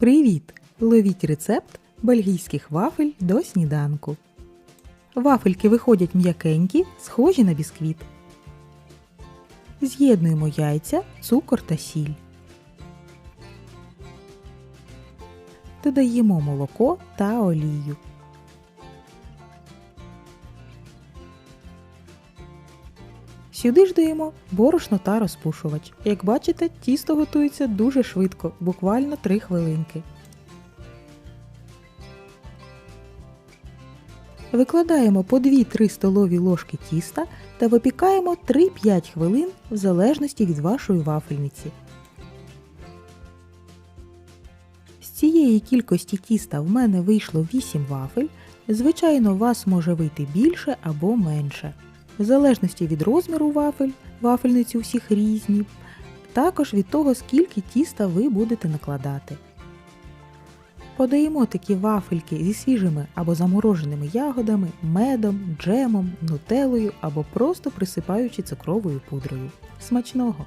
Привіт! Ловіть рецепт бельгійських вафель до сніданку. Вафельки виходять м'якенькі, схожі на бісквіт. З'єднуємо яйця, цукор та сіль. Додаємо молоко та олію. Сюди ж даємо борошно та розпушувач. Як бачите, тісто готується дуже швидко, буквально 3 хвилинки. Викладаємо по 2-3 столові ложки тіста та випікаємо 3-5 хвилин в залежності від вашої вафельниці. З цієї кількості тіста в мене вийшло 8 вафель. Звичайно, у вас може вийти більше або менше. В залежності від розміру вафель, вафельниці усіх різні, також від того, скільки тіста ви будете накладати. Подаємо такі вафельки зі свіжими або замороженими ягодами, медом, джемом, нутелою або просто присипаючи цукровою пудрою. Смачного!